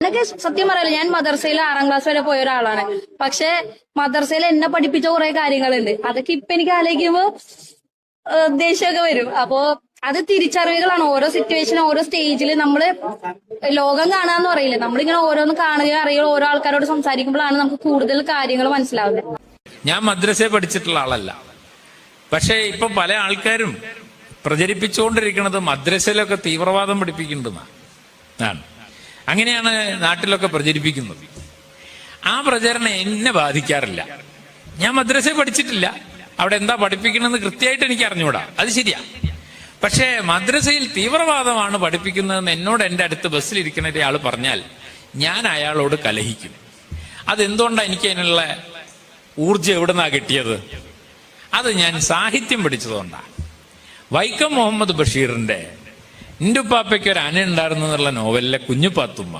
എന്നൊക്കെ സത്യം പറയല്ലോ ഞാൻ മദർസയിൽ ആറാം ക്ലാസ് വരെ പോയ ഒരാളാണ്. പക്ഷെ മദർസയിൽ എന്നെ പഠിപ്പിച്ച കുറെ കാര്യങ്ങളുണ്ട്. അതൊക്കെ ഇപ്പൊ എനിക്ക് ആലോചിക്കുമ്പോ ദേഷ്യമൊക്കെ വരും. അപ്പോ അത് തിരിച്ചറിവുകളാണ്. ഓരോ സിറ്റുവേഷൻ ഓരോ സ്റ്റേജിൽ നമ്മൾ ലോകം കാണാന്ന് പറയില്ലേ? നമ്മളിങ്ങനെ ഓരോന്ന് കാണുകയും അറിയുകയോ ഓരോ ആൾക്കാരോട് സംസാരിക്കുമ്പോഴാണ് നമുക്ക് കൂടുതൽ കാര്യങ്ങൾ മനസ്സിലാവുന്നത്. ഞാൻ മദ്രസയെ പഠിച്ചിട്ടുള്ള ആളല്ല. പക്ഷെ ഇപ്പൊ പല ആൾക്കാരും പ്രചരിപ്പിച്ചുകൊണ്ടിരിക്കുന്നത് മദ്രസയിലൊക്കെ തീവ്രവാദം പഠിപ്പിക്കേണ്ടതാണ് അങ്ങനെയാണ് നാട്ടിലൊക്കെ പ്രചരിപ്പിക്കുന്നത്. ആ പ്രചരണം എന്നെ ബാധിക്കാറില്ല. ഞാൻ മദ്രസയിൽ പഠിച്ചിട്ടില്ല. അവിടെ എന്താ പഠിപ്പിക്കണമെന്ന് കൃത്യമായിട്ട് എനിക്ക് അറിഞ്ഞുകൂടാ. അത് ശരിയാ. പക്ഷേ മദ്രസയിൽ തീവ്രവാദമാണ് പഠിപ്പിക്കുന്നതെന്ന് എന്നോട് എന്റെ അടുത്ത് ബസ്സിലിരിക്കുന്ന ഒരാൾ പറഞ്ഞാൽ ഞാൻ അയാളോട് കലഹിക്കും. അതെന്തുകൊണ്ടാണ് എനിക്ക് അതിനുള്ള ഊർജം നിന്നാണ് കിട്ടിയത്? അത് ഞാൻ സാഹിത്യം പഠിച്ചതുകൊണ്ടാണ് വൈക്കം മുഹമ്മദ് ബഷീറിന്റെ നിന്റെ ഉപ്പാപ്പയ്ക്ക് ഒരു അന ഉണ്ടായിരുന്നു എന്നുള്ള നോവലിലെ കുഞ്ഞുപാത്തുമ്മ